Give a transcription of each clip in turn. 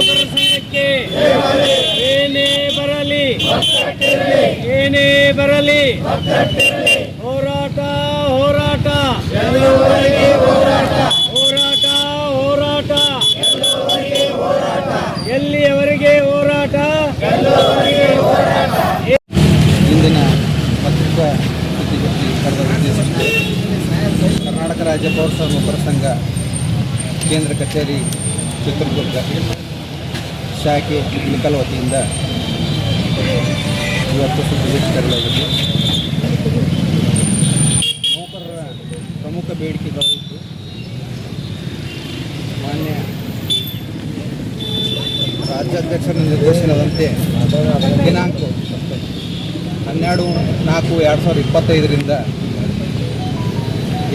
ನೌಕರರ ಸಂಘಕ್ಕೆ. ಏನೇ ಬರಲಿ. ಏನೇ ಬರಲಿ. ಹೋರಾಟ ಹೋರಾಟ. ಹೋರಾಟ ಹೋರಾಟ. ಎಲ್ಲಿಯವರೆಗೆ ಹೋರಾಟ? ಇಂದಿನ ಪತ್ರಿಕಾ ಸುದ್ದಿಗೋಷ್ಠಿ ಕರೆದ ಕರ್ನಾಟಕ ರಾಜ್ಯ ಪೌರ ಪ್ರಸಂಗ ಕೇಂದ್ರ ಕಚೇರಿ ಚಿತ್ರದುರ್ಗ. ಶಾಖೆ ಇಳಕಲ್ ವತಿಯಿಂದ ಇವತ್ತು ಸುದ್ದಿಗೋಷ್ಠಿ ಕರೆಯಲಾಗಿದೆ ನೌಕರರ ಪ್ರಮುಖ ಬೇಡಿಕೆಗಳು ಇದ್ದು ಮಾನ್ಯ ರಾಜ್ಯಾಧ್ಯಕ್ಷರ ನಿರ್ದೇಶನದಂತೆ ದಿನಾಂಕ ಹನ್ನೆರಡು ನಾಲ್ಕು ಎರಡು ಸಾವಿರದ ಇಪ್ಪತ್ತೈದರಿಂದ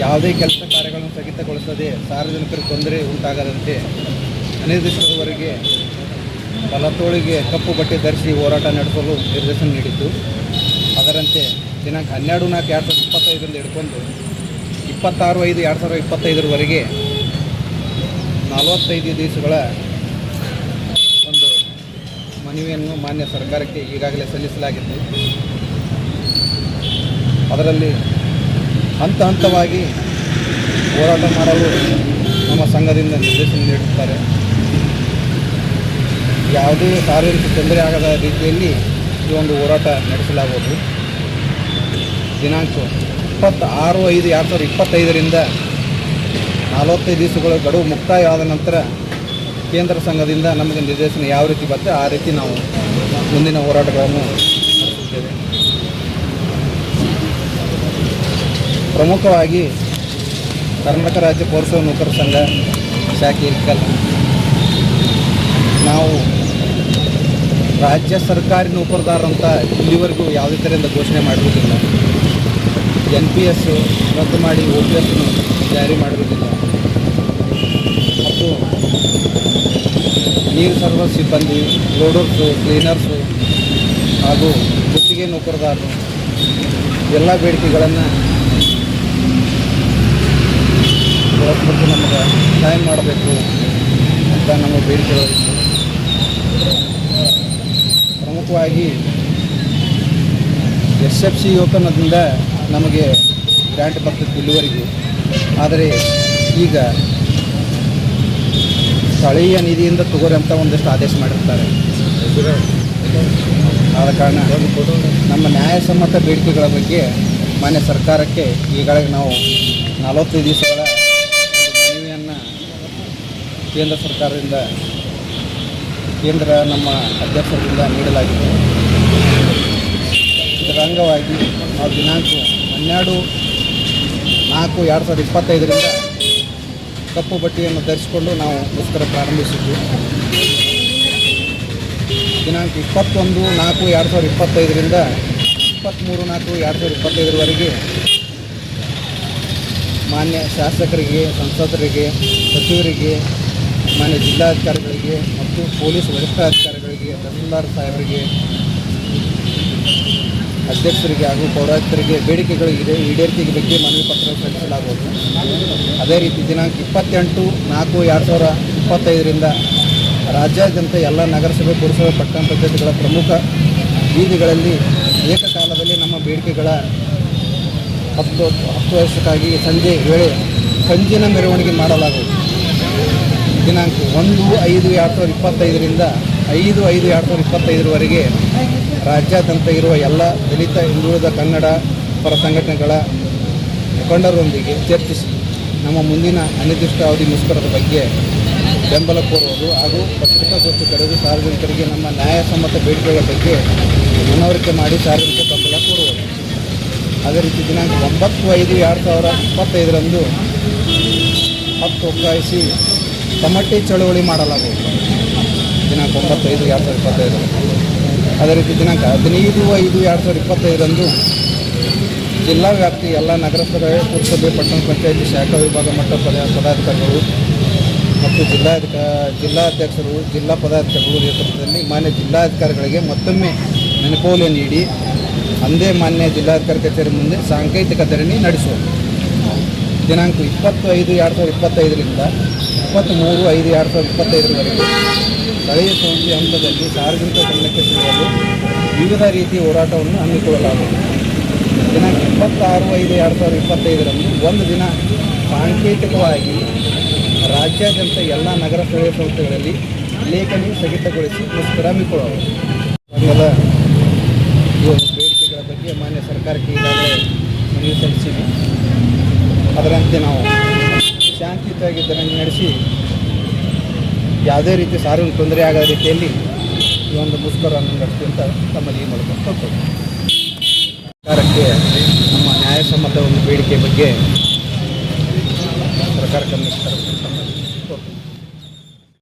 ಯಾವುದೇ ಕೆಲಸ ಕಾರ್ಯಗಳನ್ನು ಸ್ಥಗಿತಗೊಳಿಸದೆ ಸಾರ್ವಜನಿಕರಿಗೆ ತೊಂದರೆ ಉಂಟಾಗದಂತೆ ಅನಿರ್ದಿಷ್ಟದವರೆಗೆ ಬಲತೋಳಿಗೆ ಕಪ್ಪು ಬಟ್ಟೆ ಧರಿಸಿ ಹೋರಾಟ ನಡೆಸಲು ನಿರ್ದೇಶನ ನೀಡಿತ್ತು ಅದರಂತೆ ದಿನಾಂಕ ಹನ್ನೆರಡು ನಾಲ್ಕು ಎರಡು ಸಾವಿರದ ಇಪ್ಪತ್ತೈದರಿಂದ ಹಿಡ್ಕೊಂಡು ಇಪ್ಪತ್ತಾರು ಐದು ಎರಡು ಸಾವಿರದ ಇಪ್ಪತ್ತೈದರವರೆಗೆ ನಲವತ್ತೈದು ದಿವಸಗಳ ಒಂದು ಮನವಿಯನ್ನು ಮಾನ್ಯ ಸರ್ಕಾರಕ್ಕೆ ಈಗಾಗಲೇ ಸಲ್ಲಿಸಲಾಗಿತ್ತು ಅದರಲ್ಲಿ ಹಂತ ಹಂತವಾಗಿ ಹೋರಾಟ ಮಾಡಲು ನಮ್ಮ ಸಂಘದಿಂದ ನಿರ್ದೇಶನ ನೀಡುತ್ತಾರೆ. ಯಾವುದೇ ಸಾರ್ವಜನಿಕ ತೊಂದರೆ ಆಗದ ರೀತಿಯಲ್ಲಿ ಈ ಒಂದು ಹೋರಾಟ ನಡೆಸಲಾಗುವುದು. ದಿನಾಂಕ ಇಪ್ಪತ್ತ ಆರು ಐದು ಎರಡು ಸಾವಿರದ ಇಪ್ಪತ್ತೈದರಿಂದ ನಲವತ್ತೈದು ದಿವಸಗಳ ಗಡುವು ಮುಕ್ತಾಯವಾದ ನಂತರ ಕೇಂದ್ರ ಸಂಘದಿಂದ ನಮಗೆ ನಿರ್ದೇಶನ ಯಾವ ರೀತಿ ಬರುತ್ತೆ ಆ ರೀತಿ ನಾವು ಮುಂದಿನ ಹೋರಾಟಗಳನ್ನು ನಡೆಸುತ್ತೇವೆ. ಪ್ರಮುಖವಾಗಿ ಕರ್ನಾಟಕ ರಾಜ್ಯ ಪೌರಸ ನೌಕರ ಸಂಘ, ಶಾಖೆ ಇರ್ಕಲ್ ನಾವು ರಾಜ್ಯ ಸರ್ಕಾರಿ ನೌಕರದಾರಂತ ಇಲ್ಲಿವರೆಗೂ ಯಾವುದೇ ಥರದಿಂದ ಘೋಷಣೆ ಮಾಡಿರೋದಿಲ್ಲ ಎನ್ ಪಿ ಎಸ್ ರದ್ದು ಮಾಡಿ ಒ ಪಿ ಎಸ್ ಜಾರಿ ಮಾಡಿರೋದಿಲ್ಲ ಮತ್ತು ನೀರು ಸರ್ವ ಸಿಬ್ಬಂದಿ ಲೋಡರ್ಸು ಕ್ಲೀನರ್ಸು ಹಾಗೂ ಗುತ್ತಿಗೆ ನೌಕರದಾರರು ಎಲ್ಲ ಬೇಡಿಕೆಗಳನ್ನು ಬಳಸ್ಬಿಟ್ಟು ನಮಗೆ ಸಹಾಯ ಮಾಡಬೇಕು ಅಂತ ನಮ್ಮ ಬೇಡಿಕೆಗಳು ಪ್ರಮುಖವಾಗಿ ಎಸ್ ಎಫ್ ಸಿ ಯೋಜನದಿಂದ ನಮಗೆ ಗ್ರ್ಯಾಂಟ್ ಬರ್ತಿತ್ತು ಇಲ್ಲಿವರೆಗೆ ಆದರೆ ಈಗ ಸ್ಥಳೀಯ ನಿಧಿಯಿಂದ ತಗೋರಿ ಅಂತ ಒಂದಷ್ಟು ಆದೇಶ ಮಾಡಿರ್ತಾರೆ. ಆದ ಕಾರಣ ನಮ್ಮ ನ್ಯಾಯಸಮ್ಮತ ಬೇಡಿಕೆಗಳ ಬಗ್ಗೆ ಮಾನ್ಯ ಸರ್ಕಾರಕ್ಕೆ ಈಗಾಗಲೇ ನಾವು ನಲವತ್ತೈದು ದಿವಸಗಳ ಮನವಿಯನ್ನು ಕೇಂದ್ರ ಸರ್ಕಾರದಿಂದ ಕೇಂದ್ರ ನಮ್ಮ ಅಧ್ಯಕ್ಷರಿಂದ ನೀಡಲಾಗಿದೆ. ಇದರ ಅಂಗವಾಗಿ ನಾವು ದಿನಾಂಕ ಹನ್ನೆರಡು ನಾಲ್ಕು ಎರಡು ಸಾವಿರದ ಇಪ್ಪತ್ತೈದರಿಂದ ಕಪ್ಪು ಬಟ್ಟೆಯನ್ನು ಧರಿಸಿಕೊಂಡು ನಾವು ಮುಷ್ಕರ ಪ್ರಾರಂಭಿಸಿದ್ವಿ. ದಿನಾಂಕ ಇಪ್ಪತ್ತೊಂದು ನಾಲ್ಕು ಎರಡು ಸಾವಿರದ ಇಪ್ಪತ್ತೈದರಿಂದ ಇಪ್ಪತ್ತ್ಮೂರು ನಾಲ್ಕು ಎರಡು ಸಾವಿರದ ಇಪ್ಪತ್ತೈದರವರೆಗೆ ಮಾನ್ಯ ಶಾಸಕರಿಗೆ, ಸಂಸದರಿಗೆ, ಸಚಿವರಿಗೆ ಮಾನ್ಯ ಜಿಲ್ಲಾಧಿಕಾರಿಗಳಿಗೆ ಮತ್ತು ಪೊಲೀಸ್ ವರಿಷ್ಠಾಧಿಕಾರಿಗಳಿಗೆ, ತಹಸೀಲ್ದಾರ್ ಸಾಹೇಬರಿಗೆ, ಅಧ್ಯಕ್ಷರಿಗೆ ಹಾಗೂ ಪೌರಾಯುಕ್ತರಿಗೆ ಬೇಡಿಕೆಗಳು ಇದೆ, ಈಡೇರಿಕೆಗೆ ಬಗ್ಗೆ ಮನವಿ ಪತ್ರ ಸಲ್ಲಿಸಲಾಗುವುದು. ಅದೇ ರೀತಿ ದಿನಾಂಕ ಇಪ್ಪತ್ತೆಂಟು ನಾಲ್ಕು ಎರಡು ಸಾವಿರ ಇಪ್ಪತ್ತೈದರಿಂದ ರಾಜ್ಯಾದ್ಯಂತ ಎಲ್ಲ ನಗರಸಭೆ, ಪುರಸಭೆ ಪಟ್ಟಣ ಪಂಚಾಯತ್ಗಳ ಪ್ರಮುಖ ಬೀದಿಗಳಲ್ಲಿ ಏಕಕಾಲದಲ್ಲಿ ನಮ್ಮ ಬೇಡಿಕೆಗಳ ಹತ್ತು ಹತ್ತು ವರ್ಷಕ್ಕಾಗಿ ಸಂಜೆ ವೇಳೆ ಸಂಜಿನ ಮೆರವಣಿಗೆ ಮಾಡಲಾಗುವುದು. ದಿನಾಂಕ ಒಂದು ಐದು ಎರಡು ಸಾವಿರದ ಇಪ್ಪತ್ತೈದರಿಂದ ಐದು ಐದು ಎರಡು ಸಾವಿರದ ಇಪ್ಪತ್ತೈದರವರೆಗೆ ರಾಜ್ಯಾದ್ಯಂತ ಇರುವ ಎಲ್ಲ ದಲಿತ, ಹಿಂದುಳಿದ ಕನ್ನಡ ಪರ ಸಂಘಟನೆಗಳ ಮುಖಂಡರೊಂದಿಗೆ ಚರ್ಚಿಸಿ ನಮ್ಮ ಮುಂದಿನ ಅನಿರ್ದಿಷ್ಟಾವಧಿ ಮುಷ್ಕರದ ಬಗ್ಗೆ ಬೆಂಬಲ ಕೋರುವುದು ಹಾಗೂ ಪತ್ರಿಕಾಗೋಷ್ಠಿ ಕರೆದು ಸಾರ್ವಜನಿಕರಿಗೆ ನಮ್ಮ ನ್ಯಾಯಸಮ್ಮತ ಬೇಡಿಕೆಗಳ ಬಗ್ಗೆ ಮನವರಿಕೆ ಮಾಡಿ ಸಾರ್ವಜನಿಕ ಬೆಂಬಲ ಕೋರುವುದು. ಅದೇ ರೀತಿ ದಿನಾಂಕ ಒಂಬತ್ತು ಐದು ಎರಡು ಸಾವಿರ ಇಪ್ಪತ್ತೈದರಂದು ಹತ್ತು ಒಗ್ಗಾಯಿಸಿ ತಮಟೆ ಚಳುವಳಿ ಮಾಡಲಾಗುವುದು. ದಿನಾಂಕ ಒಂಬತ್ತೈದು, ಎರಡು ಸಾವಿರದ ಇಪ್ಪತ್ತೈದು. ಅದೇ ರೀತಿ ದಿನಾಂಕ ಹದಿನೈದು, ಐದು, ಎರಡು ಸಾವಿರದ ಇಪ್ಪತ್ತೈದರಂದು ಜಿಲ್ಲಾ ವ್ಯಾಪ್ತಿ ಎಲ್ಲ ನಗರಸಭೆ, ಪುರಸಭೆ, ಪಟ್ಟಣ ಪಂಚಾಯಿತಿ, ಶಾಖಾ ವಿಭಾಗ ಮಟ್ಟ ಪದ, ಪದಾಧಿಕಾರಿಗಳು ಮತ್ತು ಜಿಲ್ಲಾಧಿಕ, ಜಿಲ್ಲಾಧ್ಯಕ್ಷರು, ಜಿಲ್ಲಾ ಪದಾಧಿಕಾರಿಗಳು ನೇತೃತ್ವದಲ್ಲಿ ಮಾನ್ಯ ಜಿಲ್ಲಾಧಿಕಾರಿಗಳಿಗೆ ಮತ್ತೊಮ್ಮೆ ನೆನಪೋಲೆ ನೀಡಿ, ಅಂದೇ ಮಾನ್ಯ ಜಿಲ್ಲಾಧಿಕಾರಿ ಕಚೇರಿ ಮುಂದೆ ಸಾಂಕೇತಿಕ ಧರಣಿ ನಡೆಸುವುದು ದಿನಾಂಕ ಇಪ್ಪತ್ತು ಐದು ಎರಡು ಸಾವಿರದ ಇಪ್ಪತ್ತೈದರಿಂದ ಇಪ್ಪತ್ತ್ಮೂರು ಐದು, ಎರಡು ಸಾವಿರದ ಇಪ್ಪತ್ತೈದರವರೆಗೆ. ಸ್ಥಳೀಯ ಸಂಸ್ಥೆ ಹಂತದಲ್ಲಿ ಸಾರ್ವಜನಿಕ ಗಮನಕ್ಕೆ ಸಿಗಲು ವಿವಿಧ ರೀತಿಯ ಹೋರಾಟವನ್ನು ಹಮ್ಮಿಕೊಳ್ಳಲಾಗುವುದು. ದಿನಾಂಕ ಇಪ್ಪತ್ತಾರು, ಐದು, ಎರಡು ಸಾವಿರದ ಇಪ್ಪತ್ತೈದರಂದು ಒಂದು ದಿನ ಸಾಂಕೇತಿಕವಾಗಿ ರಾಜ್ಯಾದ್ಯಂತ ಎಲ್ಲ ನಗರ ಸ್ಥಳೀಯ ಸಂಸ್ಥೆಗಳಲ್ಲಿ ಲೇಖನಿ ಸ್ಥಗಿತಗೊಳಿಸಿ ಮುಷ್ಕರ ಹಮ್ಮಿಕೊಳ್ಳಲಾಗುವುದು ಈ ಒಂದು ಬೇಡಿಕೆಗಳ ಬಗ್ಗೆ ಮಾನ್ಯ ಸರ್ಕಾರಕ್ಕೆ ಈಗಾಗಲೇ ಮನವಿ ಸಲ್ಲಿಸಿವಿ ಅದರಂತೆ ನಾವು ಶಾಂತಿಯುತವಾಗಿ ಇದನ್ನು ನಡೆಸಿ ಯಾವುದೇ ರೀತಿ ಸಾರ್ವಜನಿಕ ತೊಂದರೆ ಆಗದ ರೀತಿಯಲ್ಲಿ ಈ ಒಂದು ಮುಷ್ಕರವನ್ನು ನಡೆಸುವಂತ ತಮ್ಮಲ್ಲಿ ಮೂಲಕ ಕೊಡ್ತೇವೆ ಸರ್ಕಾರಕ್ಕೆ ನಮ್ಮ ನ್ಯಾಯಸಮ್ಮತ ಒಂದು ಬೇಡಿಕೆ ಬಗ್ಗೆ ಸರ್ಕಾರ ಗಮನಿಸ್ತಾರೆ